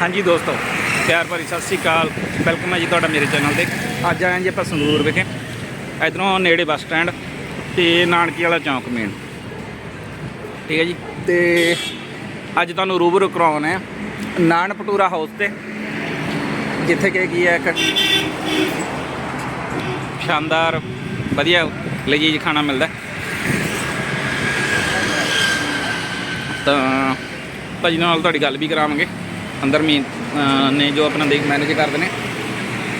ਹਾਂਜੀ ਦੋਸਤੋ, ਪਿਆਰ ਭਰੀ ਸਤਿ ਸ੍ਰੀ ਅਕਾਲ। ਵੈਲਕਮ ਹੈ ਜੀ ਤੁਹਾਡਾ ਮੇਰੇ ਚੈਨਲ ਤੇ। ਅੱਜ ਆਏ ਜੀ ਆਪਾਂ ਸੰਗਰੂਰ ਵਿਖੇ। ਇਧਰੋਂ ਨੇੜੇ ਬੱਸ ਸਟੈਂਡ ਤੇ ਨਾਨਕੀ ਵਾਲਾ ਚੌਂਕ ਮੇਨ ਠੀਕ ਹੈ ਜੀ? ਤੇ ਅੱਜ ਤੁਹਾਨੂੰ ਰੂਬਰੂ ਕਰਾਉਣਾ ਹੈ। ਨਾਨ ਪਟੂਰਾ ਹਾਊਸ ਤੇ, ਜਿੱਥੇ ਕਿ ਕੀ ਹੈ ਇੱਕ ਸ਼ਾਨਦਾਰ, ਵਧੀਆ ਲਜੀਜ ਖਾਣਾ ਮਿਲਦਾ। ਹੈ। ਤਾਂ ਭਾਜੀ ਨਾਲ ਤੁਹਾਡੀ ਗੱਲ ਵੀ ਕਰਾਵਾਂਗੇ। ਅੰਦਰ ਮੀ ਅਹ ਨੇ ਜੋ ਆਪਣਾ ਦੇਖ ਮੈਨੇਜ ਕਰਦੇ ਨੇ।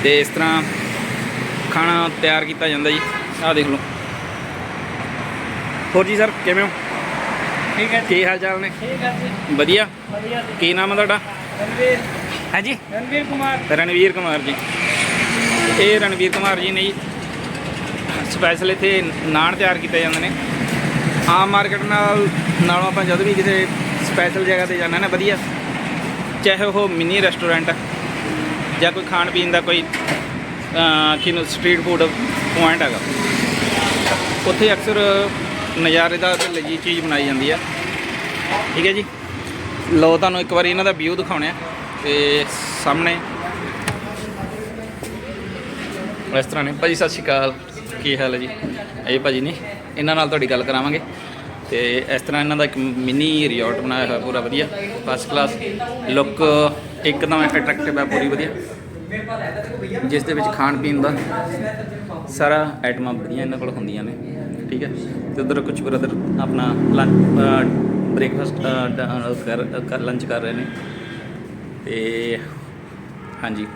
ਤੇ ਇਸ ਤਰ੍ਹਾਂ ਖਾਣਾ ਤਿਆਰ ਕੀਤਾ ਜਾਂਦਾ ਜੀ। ਆਹ ਦੇਖ ਲਓ। ਹੋਰ ਜੀ ਸਰ ਕਿਵੇਂ ਹੋ? ਠੀਕ ਹੈ ਕੀ ਹਾਲ ਚਾਲ ਨੇ? ਠੀਕ ਹੈ ਜੀ। ਵਧੀਆ। ਵਧੀਆ ਜੀ। ਕੀ ਨਾਮ ਹੈ ਤੁਹਾਡਾ? ਰਣਵੀਰ। ਹਾਂਜੀ? ਰਣਵੀਰ ਕੁਮਾਰ। ਰਣਵੀਰ ਕੁਮਾਰ ਜੀ। ਇਹ ਰਣਵੀਰ ਕੁਮਾਰ ਜੀ ਨੇ ਜੀ ਸਪੈਸ਼ਲ ਇੱਥੇ ਨਾਨ ਤਿਆਰ ਕੀਤੇ ਜਾਂਦੇ ਨੇ। ਆਮ ਮਾਰਕੀਟ ਨਾਲ ਨਾਲੋਂ ਆਪਾਂ ਜਦ ਵੀ ਕਿਸੇ ਸਪੈਸ਼ਲ ਜਗ੍ਹਾ ਤੇ ਜਾਂਦੇ ਨਾ ਵਧੀਆ। ਚਾਹੇ ਉਹ ਮਿਨੀ ਰੈਸਟੋਰੈਂਟ ਜਾਂ ਕੋਈ ਖਾਣ ਪੀਣ ਦਾ ਕੋਈ ਕਿਨੂੰ ਸਟਰੀਟ ਫੂਡ ਪੁਆਇੰਟ ਹੈਗਾ। ਉੱਥੇ ਅਕਸਰ ਨਜ਼ਾਰੇਦਾਰ ਤੇ ਲਜੀ ਚੀਜ਼ ਬਣਾਈ ਜਾਂਦੀ ਆ। ਠੀਕ ਹੈ ਜੀ? ਲੋ ਤੁਹਾਨੂੰ ਇੱਕ ਵਾਰੀ ਇਹਨਾਂ ਦਾ ਵਿਊ ਦਿਖਾਉਣੇ ਆ, ਤੇ ਸਾਹਮਣੇ। ਇਸ ਤਰ੍ਹਾਂ ਨੇ। ਭਾਜੀ, ਸਤਿ ਸ਼੍ਰੀ ਅਕਾਲ। ਕੀ ਹਾਲ ਹੈ ਜੀ? ਇਹ ਭਾਜੀ ਨੇ ਇਹਨਾਂ ਨਾਲ ਤੁਹਾਡੀ ਗੱਲ ਕਰਾਵਾਂਗੇ। ਤੇ ਇਸ ਤਰ੍ਹਾਂ ਇਹਨਾਂ ਦਾ ਇੱਕ ਮਿਨੀ ਰਿਜ਼ੋਰਟ ਬਣਾਇਆ ਹੋਇਆ ਪੂਰਾ ਵਧੀਆ ਫਸਟ ਕਲਾਸ ਲੁੱਕ ਇੱਕਦਮ ਅਟਰੈਕਟਿਵ ਹੈ, ਪੂਰੀ ਵਧੀਆ। ਜਿਸ ਦੇ ਵਿੱਚ ਖਾਣ ਪੀਣ ਦਾ ਸਾਰਾ ਆਈਟਮਾਂ ਵਧੀਆ ਇਹਨਾਂ ਕੋਲ ਹੁੰਦੀਆਂ ਨੇ, ਠੀਕ ਹੈ। ਤੇ ਉਧਰ ਕੁਝ ਬ੍ਰਦਰ ਆਪਣਾ ਲੰਚ ਬ੍ਰੇਕਫਾਸਟ ਕਰ ਕਰ ਲੰਚ ਕਰ ਰਹੇ ਨੇ। ਤੇ ਹਾਂਜੀ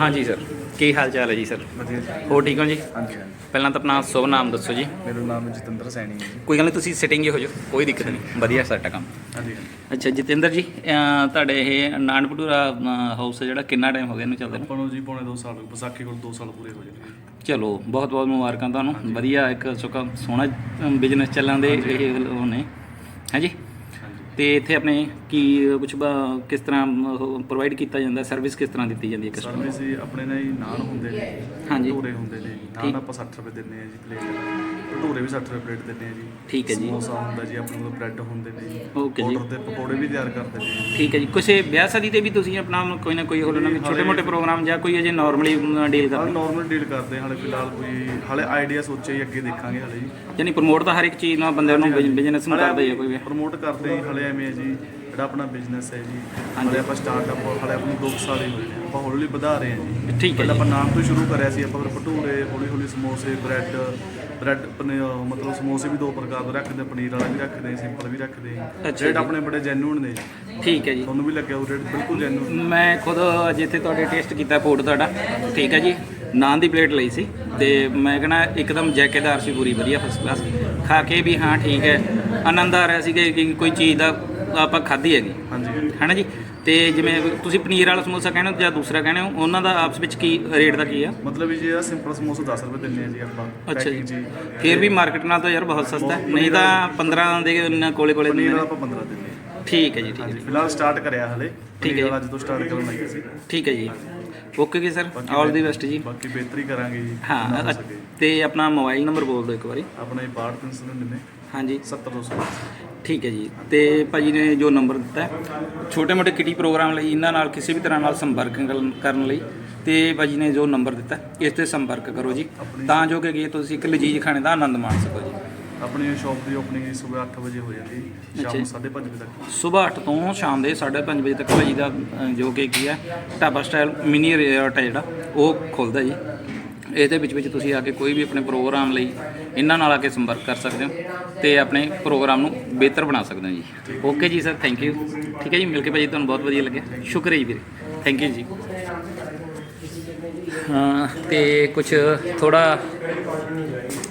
ਹਾਂਜੀ ਸਰ ਕੀ ਹਾਲ ਚਾਲ ਹੈ ਜੀ ਸਰ? ਵਧੀਆ ਜੀ। ਹੋ ਠੀਕ ਹੋ ਜੀ? ਹਾਂਜੀ ਹਾਂਜੀ। ਪਹਿਲਾਂ ਤਾਂ ਆਪਣਾ ਸ਼ੁਭ ਨਾਮ ਦੱਸੋ ਜੀ। ਮੇਰਾ ਨਾਮ ਜਤਿੰਦਰ ਸੈਣੀ ਹੈ ਜੀ। ਕੋਈ ਗੱਲ ਨਹੀਂ ਤੁਸੀਂ ਸਿਟਿੰਗ ਹੀ ਹੋ ਜਾਓ ਕੋਈ ਦਿੱਕਤ ਨਹੀਂ। ਵਧੀਆ ਸਾਡਾ ਕੰਮ। ਹਾਂਜੀ ਹਾਂਜੀ। ਅੱਛਾ ਜਤਿੰਦਰ ਜੀ ਅਹ ਤੁਹਾਡੇ ਇਹ ਨਾਨ ਭਟੂਰਾ ਹਾਊਸ ਜਿਹੜਾ ਕਿੰਨਾ ਟਾਈਮ ਹੋ ਗਿਆ ਇਹਨੂੰ ਚੱਲਦੇ ਨੂੰ? ਆਪਾਂ ਨੂੰ ਜੀ ਪੌਣੇ 2 ਸਾਲ ਵਿਸਾਖੀ ਕੋਲ 2 ਸਾਲ ਪੂਰੇ ਹੋ ਜਾਣਗੇ ਚਲੋ ਬਹੁਤ ਬਹੁਤ ਮੁਬਾਰਕਾਂ ਤੁਹਾਨੂੰ। ਵਧੀਆ ਇੱਕ ਸੁੱਕਾ ਸੋਹਣਾ ਬਿਜ਼ਨਸ ਚੱਲਣ ਦੇ ਇਹ ਉਹ ਨੇ। ਹਾਂਜੀ ਤੇ ਇੱਥੇ ਆਪਣੇ ਕੀ ਕੁਝ ਕਿਸ ਤਰ੍ਹਾਂ ਪ੍ਰੋਵਾਈਡ ਕੀਤਾ ਜਾਂਦਾ ਸਰਵਿਸ ਕਿਸ ਤਰ੍ਹਾਂ ਦਿੱਤੀ ਜਾਂਦੀ ਹੈ ਕਸਟਮਰ ਸਰਵਿਸ ਜੀ ਆਪਣੇ ਨਾਲ ਹੀ ਨਾਨ ਹੁੰਦੇ ਨੇ ਹਾਂਜੀ। ਭਟੂਰੇ ਹੁੰਦੇ ਨੇ। ਨਾਨ ਆਪਾਂ 60 ਰੁਪਏ ਦਿੰਦੇ ਆ ਜੀ ਪਲੇਟ ਭਟੂਰੇ ਵੀ 60 ਰੁਪਏ ਪਲੇਟ ਦਿੰਦੇ ਆ ਜੀ। ਠੀਕ ਹੈ ਜੀ। ਸਮੋਸਾ ਹੁੰਦਾ ਜੀ ਆਪਣੇ ਕੋਲ ਬ੍ਰੈਡ ਹੁੰਦੇ ਨੇ ਜੀ। Okay ਜੀ। Order ਤੇ ਪਕੌੜੇ ਵੀ ਤਿਆਰ ਕਰਦੇ ਨੇ ਠੀਕ ਹੈ ਜੀ। ਕਿਸੇ ਵਿਆਹ ਸ਼ਾਦੀ ਤੇ ਵੀ ਤੁਸੀਂ ਆਪਣਾ ਕੋਈ ਨਾ ਕੋਈ ਹੋਰ ਨਾ ਛੋਟੇ ਮੋਟੇ ਪ੍ਰੋਗਰਾਮ ਜਾਂ ਕੋਈ ਅਜੇ ਨਾਰਮਲੀ ਡੀਲ ਹਾਂ ਕਰਦੇ? ਨਾਰਮਲ ਡੀਲ ਕਰਦੇ ਹਾਂ, ਹਾਲੇ ਫਿਲਹਾਲ ਕੋਈ ਹਾਲੇ ਆਈਡੀਆ ਸੋਚਿਆ ਹੀ ਅੱਗੇ ਦੇਖਾਂਗੇ ਹਾਲੇ ਜੀ। ਯਾਨੀ ਪ੍ਰਮੋਟ ਤਾਂ ਹਰ ਇੱਕ ਚੀਜ਼ ਨਾਲ ਬੰਦੇ ਨੂੰ ਬਿਜ਼ਨਸ ਨੂੰ ਕਰਦਾ ਹੀ ਹੈ ਕੋਈ ਵੀ। ਪ੍ਰਮੋਟ ਕਰਦੇ ਹਾਂ ਹਲੇ ਐਵੇਂ ਹੈ ਜੀ ਜਿਹੜਾ ਆਪਣਾ ਬਿਜ਼ਨਸ ਹੈ ਜੀ। ਹਲੇ ਆਪਾਂ ਸਟਾਰਟਅਪ ਹਲੇ ਆਪਾਂ ਨੂੰ 2 ਸਾਲ ਹੀ ਹੋਏ ਨੇ ਆਪਾਂ ਹੌਲੀ ਹੌਲੀ ਵਧਾ ਰਹੇ ਹਾਂ ਜੀ। ਠੀਕ ਹੈ ਪਹਿਲਾਂ ਜੀ। ਆਪਾਂ ਨਾਮ ਤੋਂ ਸ਼ੁਰੂ ਕਰਿਆ ਸੀ ਆਪਾਂ ਫਿਰ ਭਟੂਰੇ ਹੌਲੀ ਹੌਲੀ ਸਮੋਸੇ ਬ੍ਰੈਡ ਬ੍ਰੈਡ ਮਤਲਬ ਸਮੋਸੇ ਵੀ ਦੋ ਪ੍ਰਕਾਰ ਦੇ ਰੱਖਦੇ ਪਨੀਰ ਵਾਲਾ ਵੀ ਰੱਖਦੇ ਹਾਂ, ਸਿੰਪਲ ਵੀ ਰੱਖਦੇ। ਹਾਂ ਅੱਛਾ ਰੇਟ ਜੀ। ਆਪਣੇ ਬੜੇ ਜੈਨੂਨ ਨੇ। ਠੀਕ ਹੈ ਜੀ। ਤੁਹਾਨੂੰ ਵੀ ਲੱਗਿਆ ਉਹ ਰੇਟ ਬਿਲਕੁਲ ਜੈਨੂਨ ਮੈਂ ਖੁਦ ਜਿੱਥੇ ਤੁਹਾਡੇ ਟੇਸਟ ਕੀਤਾ ਫੂਡ ਤੁਹਾਡਾ ਠੀਕ ਹੈ ਜੀ। ਨਾਨ ਦੀ ਪਲੇਟ ਲਈ ਸੀ ਤੇ ਮੈਂ ਕਹਣਾ ਇੱਕਦਮ ਜੈਕੇਦਾਰ ਸੀ ਪੂਰੀ ਵਧੀਆ ਫਸਟ ਕਲਾਸ ਖਾ ਕੇ ਵੀ ਹਾਂ ਠੀਕ ਹੈ। ਆਨੰਦ ਆ ਰਿਹਾ ਸੀ ਕਿ ਕਿ ਕੋਈ ਚੀਜ਼ ਦਾ ਆਪਾਂ ਖਾਧੀ ਹੈਗੀ ਹਾਂਜੀ। ਹੈਨਾ ਜੀ? ਤੇ ਜਿਵੇਂ ਤੁਸੀਂ ਪਨੀਰ ਵਾਲਾ ਸਮੋਸਾ ਕਹਿੰਦੇ ਹੋ ਜਾਂ ਦੂਸਰਾ ਕਹਿੰਦੇ ਹੋ ਉਹਨਾਂ ਦਾ ਆਪਸ ਵਿੱਚ ਕੀ ਰੇਟ ਦਾ ਕੀ ਆ? ਮਤਲਬ ਵੀ ਜੇ ਆ ਸਿੰਪਲ ਸਮੋਸਾ 10 ਰੁਪਏ ਦਿੰਦੇ ਆ ਜੀ ਆਪਾਂ ਅੱਛਾ ਜੀ। packing ਫਿਰ ਵੀ ਮਾਰਕੀਟ ਨਾਲ ਤਾਂ ਯਾਰ ਬਹੁਤ ਸਸਤਾ ਹੈ। ਨਹੀਂ ਤਾਂ 15 ਦੇ ਉਹਨਾਂ ਕੋਲੇ ਕੋਲੇ ਪਨੀਰ ਵਾਲਾ ਆਪਾਂ 15 ਦਿੰਦੇ ਹਾਂ ਠੀਕ ਹੈ ਜੀ ਠੀਕ ਹੈ। ਹਾਂਜੀ ਫਿਲਹਾਲ ਸਟਾਰਟ ਕਰਿਆ ਹਲੇ। ਠੀਕ ਹੈ ਪਨੀਰ ਵਾਲਾ ਜਦੋਂ ਸਟਾਰਟ ਕਰਨ ਲੱਗੇ ਸੀ। ਠੀਕ ਹੈ ਜੀ। ਓਕੇ ਜੀ ਸਰ ਆਲ ਦੀ ਬੈਸਟ ਜੀ। ਬਾਕੀ ਬਿਹਤਰੀ ਕਰਾਂਗੇ ਜੀ ਹਾਂ ਅ-। ਤੇ ਆਪਣਾ ਮੋਬਾਈਲ ਨੰਬਰ ਬੋਲ ਦਿਓ ਇੱਕ ਵਾਰੀ। ਆਪਣਾ ਇਹ 6299 ਹਾਂਜੀ। 70200 ਠੀਕ ਹੈ ਜੀ। ਤੇ ਭਾਜੀ ਨੇ ਜੋ ਨੰਬਰ ਦਿੱਤਾ ਛੋਟੇ ਮੋਟੇ ਕਿਟੀ ਪ੍ਰੋਗਰਾਮ ਲਈ ਇਹਨਾਂ ਨਾਲ ਕਿਸੇ ਵੀ ਤਰ੍ਹਾਂ ਨਾਲ ਸੰਪਰਕ ਕਰਨ- ਕਰਨ ਲਈ। ਤੇ ਭਾਜੀ ਨੇ ਜੋ ਨੰਬਰ ਦਿੱਤਾ ਇਸ ਤੇ ਸੰਪਰਕ ਕਰੋ ਜੀ। ਤਾਂ ਜੋ ਕਿ ਅੱਗੇ ਤੁਸੀਂ ਇੱਕ ਲਜੀਜ ਖਾਣੇ ਦਾ ਆਨੰਦ ਮਾਣ ਸਕੋ ਜੀ। ਆਪਣੀ ਸ਼ਾਪ ਦੀ ਓਪਨਿੰਗ ਸਵੇਰ 8 ਵਜੇ ਹੋ ਜਾਂਦੀ ਹੈ ਸ਼ਾਮ ਜੀ। 5:30 ਵਜੇ ਤੱਕ। ਸਵੇਰ 8 ਤੋਂ ਸ਼ਾਮ ਦੇ 5:30 ਵਜੇ ਤੱਕ ਭਾਜੀ ਦਾ ਅ, ਜੋ ਕਿ ਕੀ ਹੈ ਢਾਬਾ ਸਟਾਈਲ ਮਿਨੀ ਰਿਜ਼ੋਰਟ ਹੈ ਜਿਹੜਾ ਉਹ ਖੁੱਲਦਾ ਜੀ। ਇਹਦੇ ਵਿੱਚ ਵਿੱਚ ਤੁਸੀਂ ਆ ਕੇ ਕੋਈ ਵੀ ਆਪਣੇ ਪ੍ਰੋਗਰਾਮ ਲਈ ਇਹਨਾਂ ਨਾਲ ਆ ਕੇ ਸੰਪਰਕ ਕਰ ਸਕਦੇ ਹੋ ਤੇ ਆਪਣੇ ਪ੍ਰੋਗਰਾਮ ਨੂੰ ਬਿਹਤਰ ਬਣਾ ਸਕਦੇ ਹੋ ਜੀ। ਓਕੇ ਜੀ ਸਰ ਥੈਂਕ ਯੂ ਠੀਕ ਹੈ ਜੀ ਮਿਲ ਕੇ ਭਾਜੀ ਤੁਹਾਨੂੰ ਬਹੁਤ ਵਧੀਆ ਲੱਗਿਆ। ਸ਼ੁਕਰੀਆ ਜੀ ਵੀਰੇ। ਥੈਂਕ ਯੂ ਜੀ। ਹਾਂ ਤੇ ਕੁਝ ਥੋੜਾ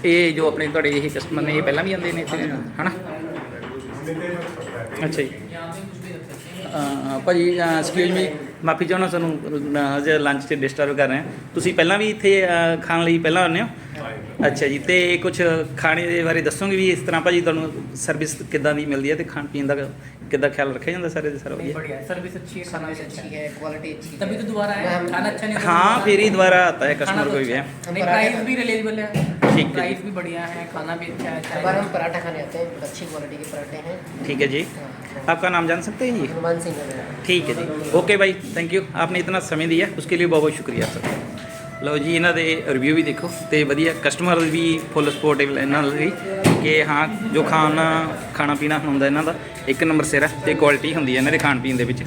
ਇਹ ਜੋ ਆਪਣੇ ਤੁਹਾਡੇ ਇਹ ਕਸਟਮਰ ਨੇ ਇਹ ਪਹਿਲਾਂ ਵੀ ਆਉਂਦੇ ਨੇ ਇੱਥੇ? ਹਨਾ? ਅੱਛਾ ਜੀ। ਭਾਜੀ ਐਕਸਕਿਊਜ਼ ਮੀ ਮਾਫੀ ਚਾਹੁੰਦਾ ਸਾਨੂੰ ਅਜੇ ਲੰਚ 'ਚ ਡਿਸਟਰਬ ਕਰ ਰਹੇ ਹਾਂ। ਤੁਸੀਂ ਪਹਿਲਾਂ ਵੀ ਇੱਥੇ ਖਾਣ ਲਈ ਪਹਿਲਾਂ ਆਉਂਦੇ ਹੋ? ਅੱਛਾ ਜੀ ਤੇ ਕੁਝ ਖਾਣੇ ਦੇ ਬਾਰੇ ਦੱਸੋਗੇ ਵੀ ਇਸ ਤਰ੍ਹਾਂ ਭਾਜੀ ਤੁਹਾਨੂੰ ਸਰਵਿਸ ਕਿੱਦਾਂ ਦੀ ਮਿਲਦੀ ਹੈ ਤੇ ਖਾਣ ਪੀਣ ਦਾ ਕਿੱਦਾਂ ਖਿਆਲ ਰੱਖਿਆ ਜਾਂਦਾ ਸਾਰੇ ਦੇ ਸਾਰਾ नहीं ਵਧੀਆ बढ़िया है सर्विस अच्छी है खाना भी सर्विस अच्छा अच्छी है है क्वालिटी अच्छी तभी तो दोबारा आए मैम, खाना अच्छा नहीं होता हाँ दोबारा फिर ही दोबारा आता है खाना कस्टमर तो कोई भी है अच्छा। नहीं प्राइस भी रिलेबल है ठीक है जी। प्राइस भी बढ़िया है खाना भी अच्छा है हमारे चाय हम पराठा खाने आते हैं बहुत अच्छी क्वालिटी के पराठे हैं ठीक है जी आपका नाम जान सकते हैं जी हनुमान सिंह है मेरा ਠੀਕ ਹੈ ਜੀ ਓਕੇ ਬਾਈ ਥੈਂਕ ਯੂ ਆਪਨੇ ਇਤਨਾ ਸਮੇਂ ਦਿਆ ਉਸਕੇ ਲਈ ਬਹੁਤ ਬਹੁਤ ਸ਼ੁਕਰੀਆ ਸਰ ਲਓ ਜੀ, ਇਹਨਾਂ ਦੇ ਰਿਵਿਊ ਵੀ ਦੇਖੋ ਤੇ ਵਧੀਆ ਕਸਟਮਰ ਵੀ ਫੁੱਲ ਸਪੋਰਟਿਵ ਇਹਨਾਂ ਲਈ ਕਿ ਹਾਂ, ਜੋ ਖਾਣਾ ਖਾਣਾ ਪੀਣਾ ਹੁੰਦਾ ਇਹਨਾਂ ਦਾ, ਇੱਕ ਨੰਬਰ ਸਿਰ ਹੈ ਤੇ ਕੁਆਲਿਟੀ ਹੁੰਦੀ ਹੈ ਇਹਨਾਂ ਦੇ ਖਾਣ ਪੀਣ ਦੇ ਵਿੱਚ।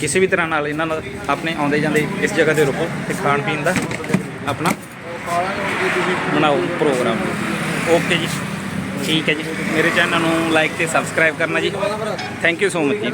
ਕਿਸੇ ਵੀ ਤਰ੍ਹਾਂ ਨਾਲ ਇਹਨਾਂ ਦਾ ਆਪਣੇ ਆਉਂਦੇ ਜਾਂਦੇ ਇਸ ਜਗ੍ਹਾ ਤੇ ਰੁਕੋ ਤੇ ਖਾਣ ਪੀਣ ਦਾ ਆਪਣਾ ਬਣਾਓ ਪ੍ਰੋਗਰਾਮ ਓਕੇ ਜੀ। ਠੀਕ ਹੈ ਜੀ। ਮੇਰੇ ਚੈਨਲ ਨੂੰ ਲਾਈਕ ਤੇ ਸਬਸਕ੍ਰਾਈਬ ਕਰਨਾ ਜੀ। ਥੈਂਕ ਯੂ ਸੋ ਮਚ ਜੀ।